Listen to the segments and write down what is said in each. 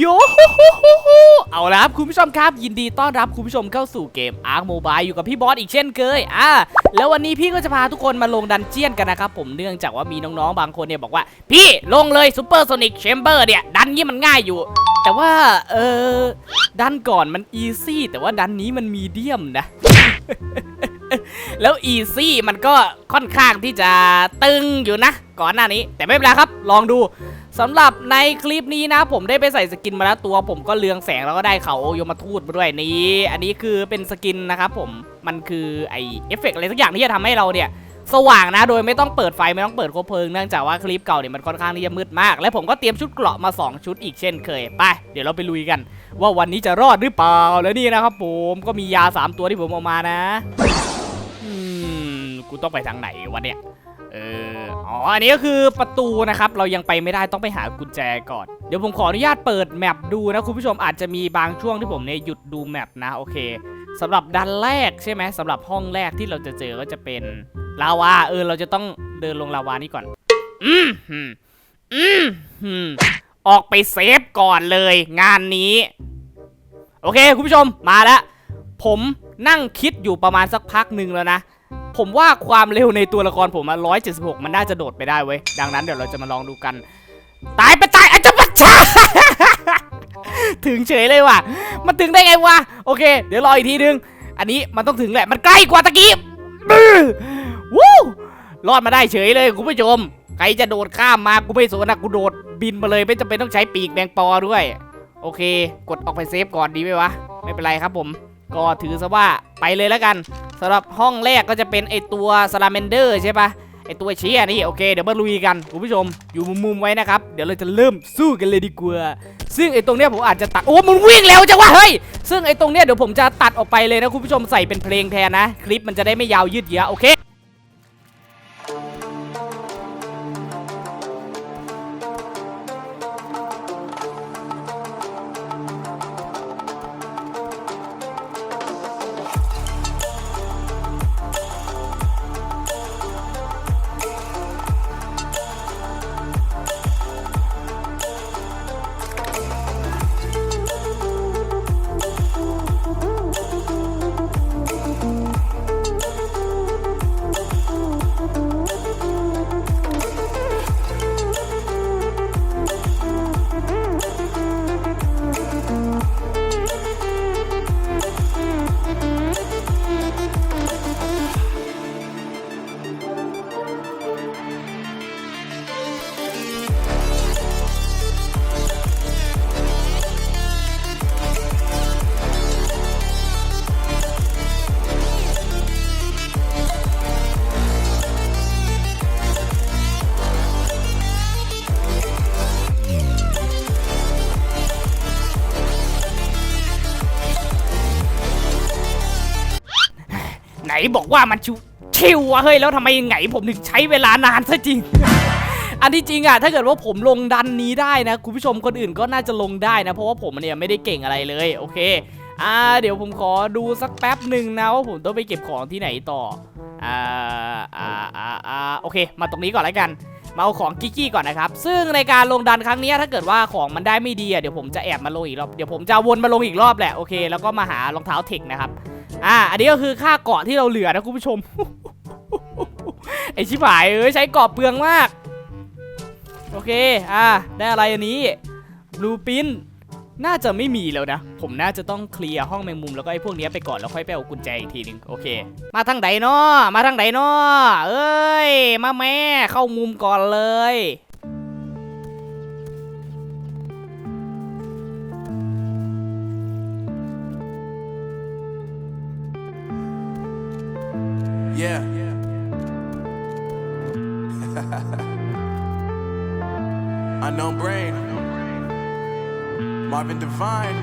โยโฮโฮโฮโฮเอาละครับคุณผู้ชมครับยินดีต้อนรับคุณผู้ชมเข้าสู่เกม Ark Mobile อยู่กับพี่บอสอีกเช่นเคยอ่าแล้ววันนี้พี่ก็จะพาทุกคนมาลงดันเจียนกันนะครับผมเนื่องจากว่ามีน้องๆบางคนเนี่ยบอกว่า พี่ลงเลยซูเปอร์โซนิกแชมเบอร์เนี่ยดันนี้มันง่ายอยู่ แต่ว่าเออดันก่อนมันอีซี่แต่ว่าดันนี้มันมีเดียมนะ แล้วอีซี่มันก็ค่อนข้างที่จะตึงอยู่นะ ก่อนหน้านี้ แต่ไม่เป็นไรครับ ลองดู สำหรับในคลิปนี้นะ ผมได้ไปใส่สกินมาแล้วตัว ผมก็เลืองแสงแล้วก็ได้เขาโยมาทูตมาด้วยนี้ อันนี้คือเป็นสกินนะครับผมมันคือไอเอฟเฟกต์อะไรสักอย่างที่จะทำให้เราเนี่ยสว่างนะโดยไม่ต้องเปิดไฟไม่ต้องเปิดคบเพลิงเนื่องจากว่าคลิปเก่าเนี่ยมันค่อนข้างที่จะมืดมาก และผมก็เตรียมชุดเกราะมา 2 ชุดอีกเช่นเคยไปเดี๋ยวเราไปลุยกัน ว่าวันนี้จะรอดหรือเปล่าแล้วนี่นะครับผมก็มียา 3 ตัวที่ผมเอามานะอืมกูต้องไปทางไหนวะเนี่ย เอออ๋ออันนี้ก็คือประตูนะครับ เรายังไปไม่ได้ต้องไปหากุญแจก่อน เดี๋ยวผมขออนุญาตเปิดแมปดูนะคุณผู้ชมอาจจะมีบางช่วงที่ผมเนี่ยหยุดดูแมปนะโอเคสำหรับดันแรกใช่ไหมสำหรับห้องแรกที่เราจะเจอก็จะเป็นลาวาเออเราจะต้องเดินลงลาวานี่ก่อนอือืมอืมอืมออกไปเซฟก่อนเลย งานนี้ โอเค คุณผู้ชมมาแล้วผมนั่งคิดอยู่ประมาณสักพักหนึ่งแล้วนะ ผมว่าความเร็วในตัวละครผมอะ176มันน่าจะโดดไปได้เว้ย ดังนั้นเดี๋ยวเราจะมาลองดูกัน ตายไปตายอาจจะปัจจาถึงเฉยเลยว่ะ มันถึงได้ไงวะ โอเค เดี๋ยวรออีกทีนึง อันนี้มันต้องถึงแหละ มันใกล้กว่าตะกี้วู้รอดมาได้เฉยเลยคุณผู้ชม ใครจะโดดข้ามมา กูไม่สนนะกูโดดบินมาเลย ไม่จำเป็นต้องใช้ปีกแมงปอด้วย โอเค กดออกไปเซฟก่อนดีไหมวะ ไม่เป็นไรครับผม ก็ถือซะว่า ไปเลยแล้วกันสำหรับห้องแรกก็จะเป็นไอตัวสลาเมนเดอร์ใช่ปะไอตัวเชียนี่โอเคเดี๋ยวมาลุยกันคุณผู้ชมอยู่มุมๆไว้นะครับ เดี๋ยวเราจะเริ่มสู้กันเลยดีกว่าซึ่งไอตรงเนี้ยผมอาจจะตัดโอ้มันวิ่งเร็วจังวะเฮ้ยซึ่งไอตรงเนี้ยเดี๋ยวผมจะตัดออกไปเลยนะคุณผู้ชมใส่เป็นเพลงแทนนะ คลิปมันจะได้ไม่ยาวยืดเยื้อโอเค บอกว่ามันชิวชิววะเฮ้ยแล้วทำไมไงผมถึงใช้เวลานานซะจริง อันที่จริงอะถ้าเกิดว่าผมลงดันนี้ได้นะคุณผู้ชมคนอื่นก็น่าจะลงได้นะ เพราะว่าผมเนี่ยไม่ได้เก่งอะไรเลยโอเคอ่าเดี๋ยวผมขอดูสักแป๊บหนึ่งนะว่าผมต้องไปเก็บของที่ไหนต่ออ่าอ่าอ่าอ่าโอเค มาตรงนี้ก่อนแล้วกันมาเอาของกิกกี้ก่อนนะครับ ซึ่งในการลงดันครั้งนี้ถ้าเกิดว่าของมันได้ไม่ดีอะเดี๋ยวผมจะแอบมาลงอีกรอบ เดี๋ยวผมจะวนมาลงอีกรอบแหละ โอเค แล้วก็มาหารองเท้าเทคนะครับ อ่า อันนี้ก็คือค่าเกาะที่เราเหลือนะคุณผู้ชม ไอชิบหายเอ้ยใช้เกาะเปลืองมาก โอเค อ่า ได้อะไรอันนี้ บลูปิน น่าจะไม่มีแล้วนะ ผมน่าจะต้องเคลียร์ห้องแมงมุมแล้วก็ไอ้พวกนี้ไปก่อนแล้วค่อยไปเอากุญแจอีกทีหนึง โอเค มาทางไหนเนาะมาทางไหนเนาะเอ้ย มาแม่เข้ามุมก่อนเลย Yeah. Unknown brain. Marvin Devine.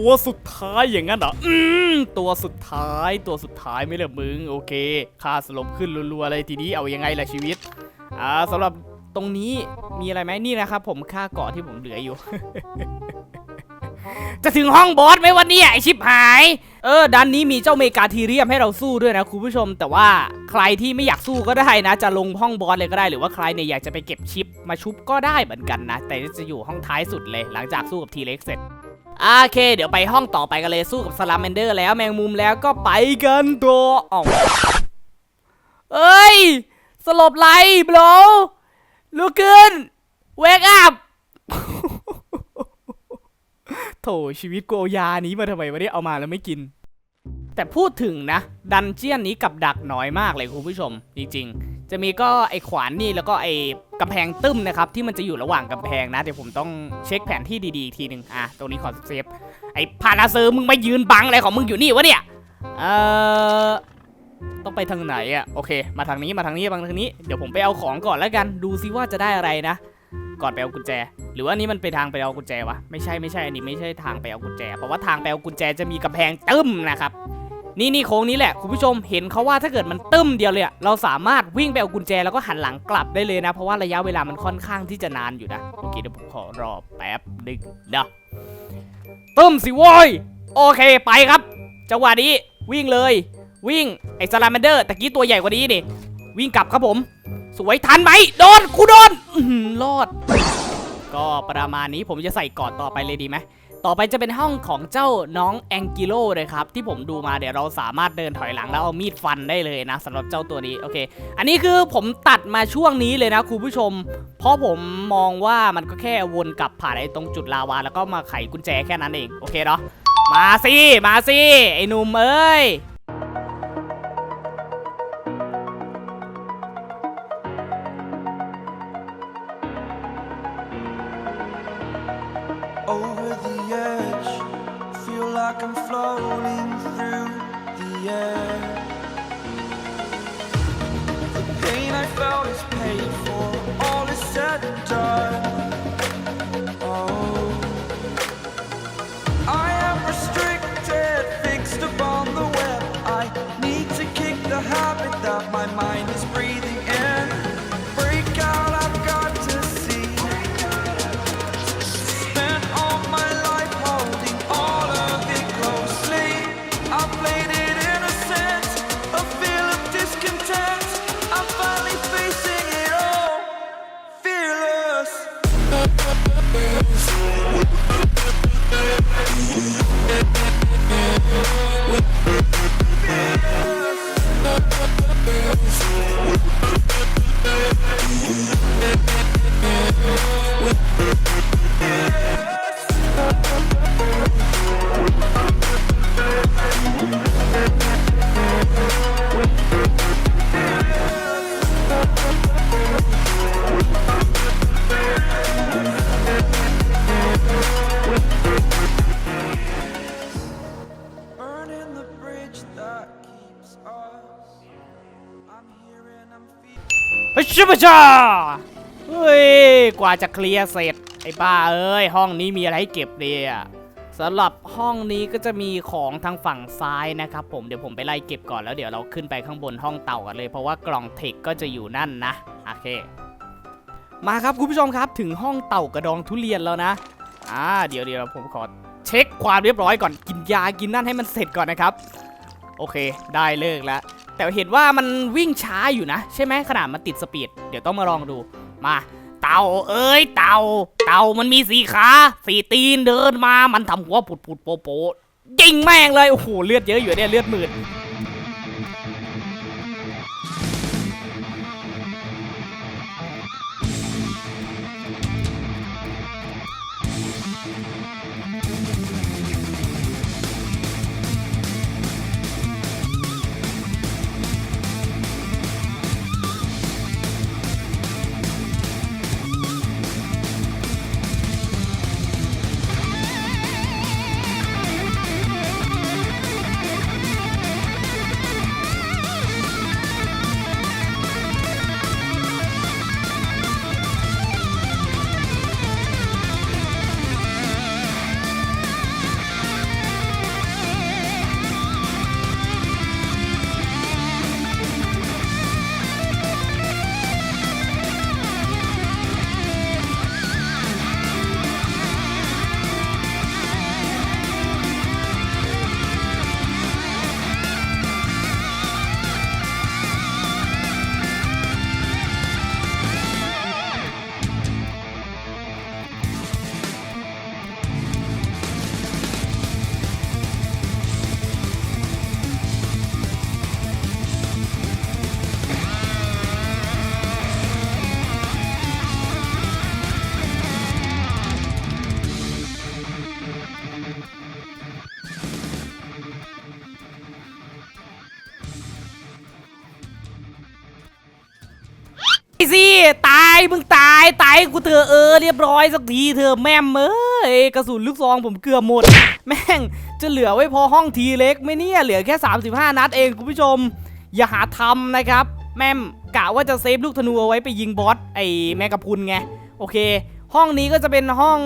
ตัวสุดท้ายอย่างนั้นเหรออืมตัวสุดท้ายตัวสุดท้ายไม่เหรอมึงโอเคค่าสลบขึ้นรัวๆเลยทีนี้เอายังไงล่ะชีวิตอ่าสำหรับตรงนี้มีอะไรไหมนี่นะครับผมค่าเกาะที่ผมเหลืออยู่ จะถึงห้องบอสไหมวันนี้ไอชิบหาย เออดันนี้มีเจ้าเมกาทีเรียมให้เราสู้ด้วยนะคุณผู้ชม แต่ว่าใครที่ไม่อยากสู้ก็ได้นะ จะลงห้องบอสเลยก็ได้หรือว่าใครเนี่ยอยากจะไปเก็บชิปมาชุบก็ได้เหมือนกันนะ แต่จะอยู่ห้องท้ายสุดเลย หลังจากสู้กับทีเล็กเสร็จ โอเค เดี๋ยวไปห้องต่อไปกันเลยสู้กับสลามเมนเดอร์แล้วแมงมุมแล้วก็ไปกันตัวอ๋อเอ้ย สลบไรบลลุกขึ้น เวกอัพโถชีวิตกูเอายานี้มาทำไมวะเนี่ยเอามาแล้วไม่กิน แต่พูดถึงนะ ดันเจียนนี้กับดักน้อยมากเลยคุณผู้ชม จริงๆ จะมีก็ไอขวานนี่แล้วก็ไอกำแพงตึ้มนะครับที่มันจะอยู่ระหว่างกำแพงนะเดี๋ยวผมต้องเช็คแผนที่ดีๆอีกทีหนึ่งอะตรงนี้ขอเซฟไอพาราเซอร์มึงมายืนบังอะไรของมึงอยู่นี่วะเนี่ยเอ่อต้องไปทางไหนอะโอเค มาทางนี้มาทางนี้มาทางนี้เดี๋ยวผมไปเอาของก่อนแล้วกัน ดูซิว่าจะได้อะไรนะ ก่อนไปเอากุญแจ หรือว่านี่มันไปทางไปเอากุญแจวะไม่ใช่ไม่ใช่อันนี้ไม่ใช่ทางไปเอากุญแจ เพราะว่าทางไปเอากุญแจจะมีกำแพงตึ้มนะครับ นี่นี่โค้งนี้แหละคุณผู้ชมเห็นเขาว่าถ้าเกิดมันตึ้มเดียวเลยเราสามารถวิ่งไปเอากุญแจแล้วก็หันหลังกลับได้เลยนะ เพราะว่าระยะเวลามันค่อนข้างที่จะนานอยู่นะโอเคเดี๋ยวผมขอรอแป๊บหนึงนะตึ้มสิโว้ยโอเคไปครับจังหวะนี้วิ่งเลย วิ่งไอ้ซาลาแมนเดอร์ตะกี้ตัวใหญ่กว่านี้นี่วิ่งกลับครับผม สวยทันไหมโดนกูโดนรอด ก็ประมาณนี้ผมจะใส่กอดต่อไปเลยดีไหม ต่อไปจะเป็นห้องของเจ้าน้องแองกิโลเลยครับ ที่ผมดูมาเดี๋ยวเราสามารถเดินถอยหลังแล้วเอามีดฟันได้เลยนะสำหรับเจ้าตัวนี้โอเค อันนี้คือผมตัดมาช่วงนี้เลยนะคุณผู้ชม เพราะผมมองว่ามันก็แค่วนกลับผ่านไอ้ตรงจุดลาวาแล้วก็มาไขกุญแจแค่นั้นเองโอเคเนาะมาสิมาสิไอ้หนุ่มเอ้ย I'm floating through the air. The pain I felt is paid ชิบะชาเฮ้ย กว่าจะเคลียร์เสร็จ ไอ้บ้าเอ้ย ห้องนี้มีอะไรให้เก็บเนี่ยสำหรับห้องนี้ก็จะมีของทางฝั่งซ้ายนะครับผม เดี๋ยวผมไปไล่เก็บก่อนแล้วเดี๋ยวเราขึ้นไปข้างบนห้องเต่ากันเลย เพราะว่ากล่องเทคก็จะอยู่นั่นนะ โอเค มาครับคุณผู้ชมครับถึงห้องเต่ากระดองทุเรียนแล้วนะ อ่า เดี๋ยวเดี๋ยวผมขอเช็คความเรียบร้อยก่อน กินยา กินนั่นให้มันเสร็จก่อนนะครับ โอเค ได้เลิกแล้ว แต่เห็นว่ามันวิ่งช้าอยู่นะ ใช่ไหมขนาดมันติดสปีด เดี๋ยวต้องมาลองดู มา เต่าเอ้ย เต่า เต่ามันมีสี่ขาสี่ตีนเดินมา มันทำหัวปุดปุดโปโปยิงแม่งเลย โอ้โห เลือดเยอะอยู่เนี่ย เลือดหมื่น ตายมึงตายตายกูเถอะเออเรียบร้อยสักทีเถอแม่มเอ้ยกระสุนลูกซองผมเกือบหมด แม่งจะเหลือไว้พอห้องทีเล็กไหม่เนี่ยเหลือแค่ 35 นัดเองคุณผู้ชม อย่าหาทำนะครับ แม่มกะว่าจะเซฟลูกธนูเอาไว้ไปยิงบอสไอ้แมกกาพุนไงโอเค ห้องนี้ก็จะเป็นห้อง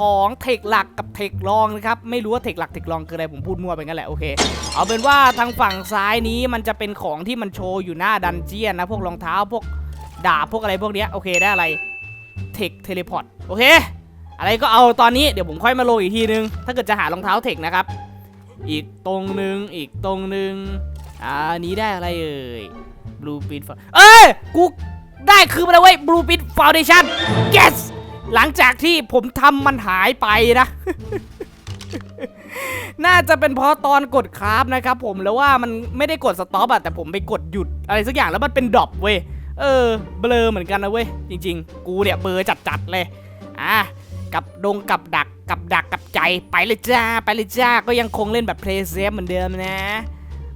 ของเทคหลักกับเทครองนะครับไม่รู้ว่าเทคหลักเทครองคืออะไรผมพูดมั่วไปงั้นแหละโอเคเอาเป็นว่าทางฝั่งซ้ายนี้มันจะเป็นของที่มันโชว์อยู่หน้าดันเจียนนะพวกรองเท้าพวก ดาบพวกอะไรพวกเนี้ยโอเคได้อะไรเทคเทเลพอร์ตโอเค อะไรก็เอาตอนนี้เดี๋ยวผมค่อยมาลงอีกทีนึง ถ้าเกิดจะหารองเท้าเทคนะครับ อีกตรงนึงอีกตรงนึงอ่าอันนี้ได้อะไรเอ่ย Blue Pit Fo- เอ้ยกูได้คือมาแล้วเว้ย Blue Pit Foundation yes หลังจากที่ผมทำมันหายไปนะ น่าจะเป็นเพราะตอนกดคราฟนะครับผมแล้วว่ามันไม่ได้กดสต็อปอะแต่ผมไปกดหยุดอะไรสักอย่างแล้วมันเป็นดรอปเว้ย เออ เบลอเหมือนกันนะเว้ย จริง ๆ กูเนี่ยเบลอจัดๆเลย อะกับดงกับดักกับดักกับใจไปเลยจ้า ไปเลยจ้า ก็ยังคงเล่นแบบเพลย์เซฟเหมือนเดิมนะ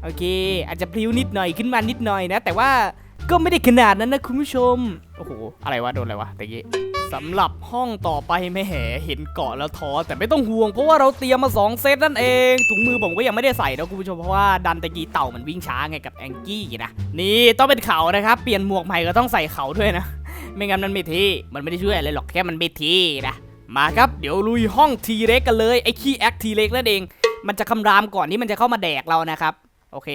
โอเค อาจจะพลิ้วนิดหน่อยขึ้นมานิดหน่อยนะ แต่ว่า ก็ไม่ได้ขนาดนั้นนะคุณผู้ชม โอ้โห อะไรวะ โดนอะไรวะตะกี้สำหรับห้องต่อไปไม่แหเห็นเกาะแล้วท้อแต่ไม่ต้องห่วงเพราะว่าเราเตรียมมา 2 เซตนั่นเอง ถุงมือผมก็ยังไม่ได้ใส่นะคุณผู้ชมเพราะว่าดันตะกี้เต่ามันวิ่งช้าไงกับแองกี้นะนี่ต้องเป็นเขานะครับ เปลี่ยนหมวกใหม่ก็ต้องใส่เขาด้วยนะ ไม่งั้นมันไม่ทีมันไม่ได้ช่วยอะไรหรอกแค่มันไม่ทีนะมาครับเดี๋ยวลุยห้องทีเล็กกันเลยไอ้ขี้แอคทีเล็กนั่นเอง มันจะคำรามก่อนที่มันจะเข้ามาแดกเรานะครับโอเค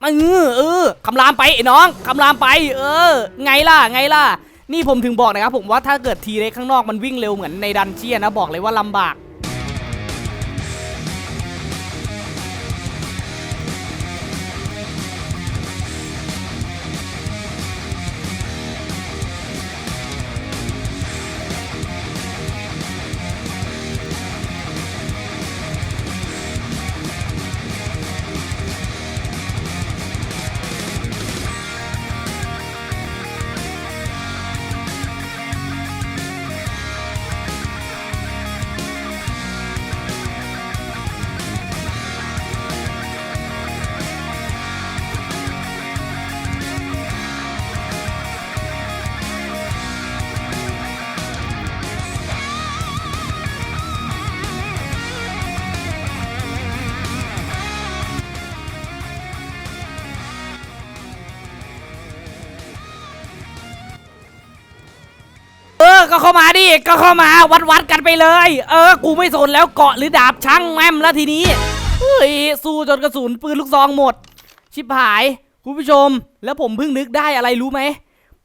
เออเออคำรามไปไอ้น้องคำรามไป เออ ไงล่ะไงล่ะ นี่ผมถึงบอกนะครับผมว่าถ้าเกิดทีเล็กข้างนอกมันวิ่งเร็วเหมือนในดันเจียนนะบอกเลยว่าลำบาก เข้ามาดิก็เข้ามาวัดวัดกันไปเลย เออ กูไม่สนแล้วเกาะหรือดาบช่างแม่มแล้วทีนี้เฮ้ยสู้จนกระสุนปืนลูกซองหมด ชิบหาย คุณผู้ชม แล้วผมเพิ่งนึกได้อะไรรู้ไหม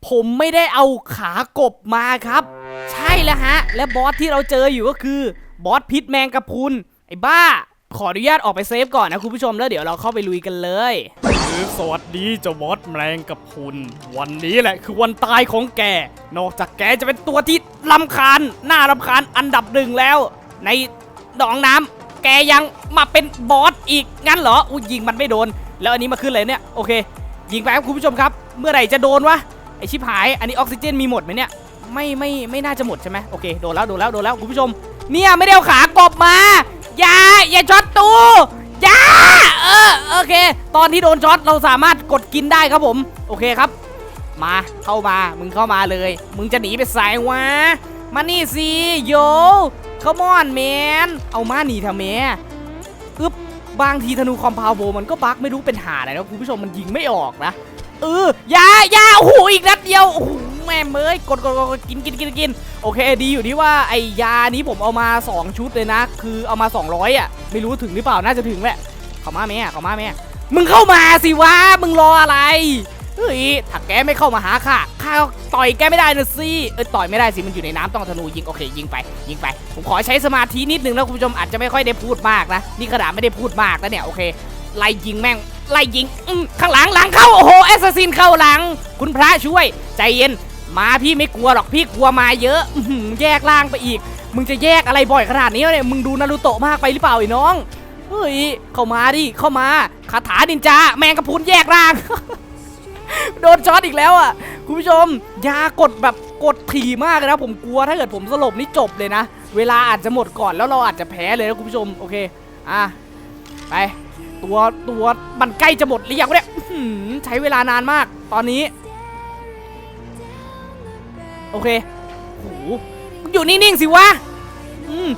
ผมไม่ได้เอาขากบมาครับ ใช่แล้วฮะ และบอสที่เราเจออยู่ก็คือบอสพิษแมงกะพรุนไอ้บ้า ขออนุญาตออกไปเซฟก่อนนะคุณผู้ชมแล้วเดี๋ยวเราเข้าไปลุยกันเลย สวัสดีเจ้าบอสแมลงกับพุนวันนี้แหละคือวันตายของแก นอกจากแกจะเป็นตัวที่ลำคาญน่ารำคาญอันดับหนึ่งแล้ว ในหนองน้ำแกยังมาเป็นบอสอีกงั้นเหรออุ้ยยิงมันไม่โดน แล้วอันนี้มาขึ้นเลยเนี่ยโอเค ยิงไปครับคุณผู้ชมครับ เมื่อไหร่จะโดนวะไอชิบหายอันนี้ออกซิเจนมีหมดไหมเนี่ยไม่ไม่ไม่น่าจะหมดใช่ไหมโอเคโดนแล้วโดนแล้วโดนแล้วคุณผู้ชม เนี่ยไม่ได้เอาขากบมา อย่าอย่าช็อตตูอย่า เออโอเค ตอนที่โดนช็อตเราสามารถกดกินได้ครับผม โอเคครับ มาเข้ามามึงเข้ามาเลย มึงจะหนีไปสายวะมานี่สิโยขมอนแมนเอามาหนีทำไมอึ๊บบางทีธนูคอมพาวโบมันก็บักไม่รู้เป็นหาอะไรนะคุณผู้ชมมันยิงไม่ออกนะเอออย่าอย่าโอ้โหอีกนัดเดียวโอ้โหแม่เมยกดกดกดกินกินกินกินโอเคดีอยู่ที่ว่าไอ้ยานี้ผมเอามา 2 ชุดเลยนะ คือเอามา 200อะไม่รู้ถึงหรือเปล่าน่าจะถึงแหละ เข้ามาแม่เข้ามาแม่มึงเข้ามาสิวะมึงรออะไรเฮ้ยถ้าแกไม่เข้ามาหาข้าข้าต่อยแกไม่ได้นะสิเออต่อยไม่ได้สิมันอยู่ในน้ำต้องธนูยิงโอเค ยิงไป ยิงไป ผมขอใช้สมาธินิดนึงนะคุณผู้ชมอาจจะไม่ค่อยได้พูดมากนะนี่ขนาดไม่ได้พูดมากนะเนี่ยโอเคไล่ยิงแม่งไล่ยิงอืมข้างหลังหลังเข้าโอ้โหแอสซัสซินเข้าหลัง คุณพระช่วย ใจเย็นมาพี่ไม่กลัวหรอกพี่กลัวมาเยอะอืแยกล่างไปอีก มึงจะแยกอะไรบ่อยขนาดนี้เนี่ยมึงดูนารูโตะมากไปหรือเปล่าไอ้น้อง เฮ้ย เข้ามาดิ เข้ามา คาถานินจา แมงกระพุนแยกร่าง โดนช็อตอีกแล้วอะ คุณผู้ชม ยากดแบบกดถี่มากเลยนะ ผมกลัวถ้าเกิดผมสลบนี่จบเลยนะ เวลาอาจจะหมดก่อนแล้วเราอาจจะแพ้เลยนะคุณผู้ชม โอเค อะ ไป ตัวตัวมันใกล้จะหมดหรือยังเนี่ยใช้เวลานานมาก ตอนนี้ โอเคโหอยู่นิ่งๆสิวะ อืม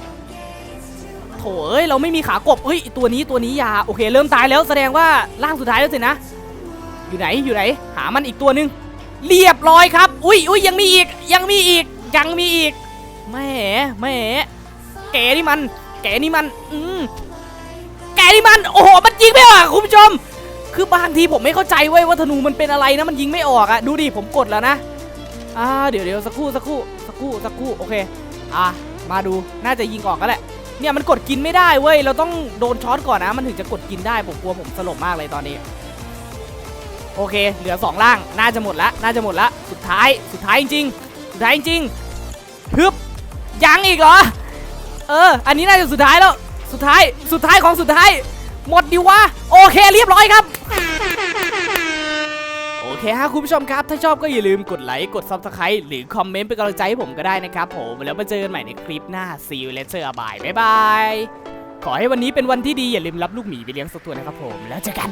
เอ้ยเราไม่มีขากบเฮ้ยตัวนี้ตัวนี้ยาโอเค เริ่มตายแล้วแสดงว่าร่างสุดท้ายแล้วสินะ อยู่ไหนอยู่ไหน หามันอีกตัวหนึ่งเรียบร้อยครับ อุ้ยอุ้ยยังมีอีกยังมีอีกยังมีอีกแหม่แหม่แกนี่มัน แกนี่มัน อืมแกนี่มันโอ้โหมันยิงไม่ออกคุณผู้ชม คือบางทีผมไม่เข้าใจเว้ยว่าธนูมันเป็นอะไรนะมันยิงไม่ออกอะดูดิผมกดแล้วนะอ่าเดี๋ยวเดี๋ยวสักครู่สักครู่สักครู่สักครู่โอเค อะมาดูน่าจะยิงออกก็แหละ เนี่ยมันกดกินไม่ได้เว้ย เราต้องโดนช็อตก่อนนะ มันถึงจะกดกินได้ ผมกลัวผมสลบมากเลยตอนนี้ โอเค เหลือสองล่าง น่าจะหมดละ น่าจะหมดละ สุดท้าย สุดท้ายจริงสุดท้ายจริงฮึบ ยังอีกเหรอ เออ อันนี้น่าจะสุดท้ายแล้ว สุดท้าย สุดท้ายของสุดท้าย หมดดิวะ โอเค เรียบร้อยครับ เคฮะคุณผู้ชมครับ ถ้าชอบก็อย่าลืมกดไลค์กด subscribe หรือคอมเมนต์เป็นกำลังใจให้ผมก็ได้นะครับผมแล้วมาเจอกันใหม่ในคลิปหน้า see you later บ๊ายบายขอให้วันนี้เป็นวันที่ดีอย่าลืมรับลูกหมีไปเลี้ยงสักตัวนะครับผมแล้วเจอกัน